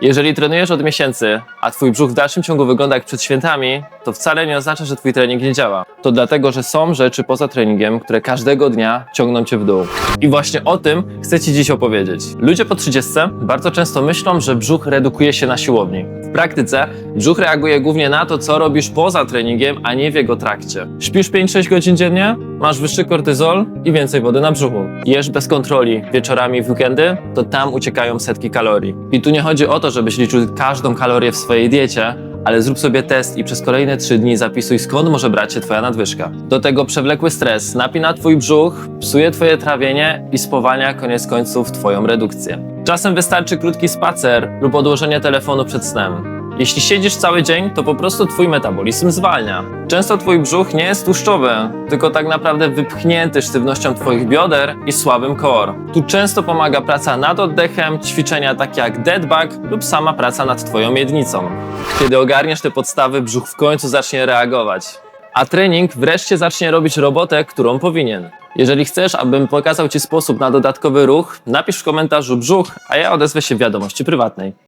Jeżeli trenujesz od miesięcy, a twój brzuch w dalszym ciągu wygląda jak przed świętami, to wcale nie oznacza, że twój trening nie działa. To dlatego, że są rzeczy poza treningiem, które każdego dnia ciągną cię w dół. I właśnie o tym chcę ci dziś opowiedzieć. Ludzie po 30 bardzo często myślą, że brzuch redukuje się na siłowni. W praktyce brzuch reaguje głównie na to, co robisz poza treningiem, a nie w jego trakcie. Śpisz 5-6 godzin dziennie, masz wyższy kortyzol i więcej wody na brzuchu. Jesz bez kontroli wieczorami w weekendy, to tam uciekają setki kalorii. I tu nie chodzi o to, żebyś liczył każdą kalorię w swojej diecie, ale zrób sobie test i przez kolejne 3 dni zapisuj skąd może brać się twoja nadwyżka. Do tego przewlekły stres napina twój brzuch, psuje twoje trawienie i spowalnia koniec końców twoją redukcję. Czasem wystarczy krótki spacer lub odłożenie telefonu przed snem. Jeśli siedzisz cały dzień, to po prostu twój metabolizm zwalnia. Często twój brzuch nie jest tłuszczowy, tylko tak naprawdę wypchnięty sztywnością twoich bioder i słabym core. Tu często pomaga praca nad oddechem, ćwiczenia takie jak dead bug lub sama praca nad twoją miednicą. Kiedy ogarniesz te podstawy, brzuch w końcu zacznie reagować. A trening wreszcie zacznie robić robotę, którą powinien. Jeżeli chcesz, abym pokazał Ci sposób na dodatkowy ruch, napisz w komentarzu brzuch, a ja odezwę się w wiadomości prywatnej.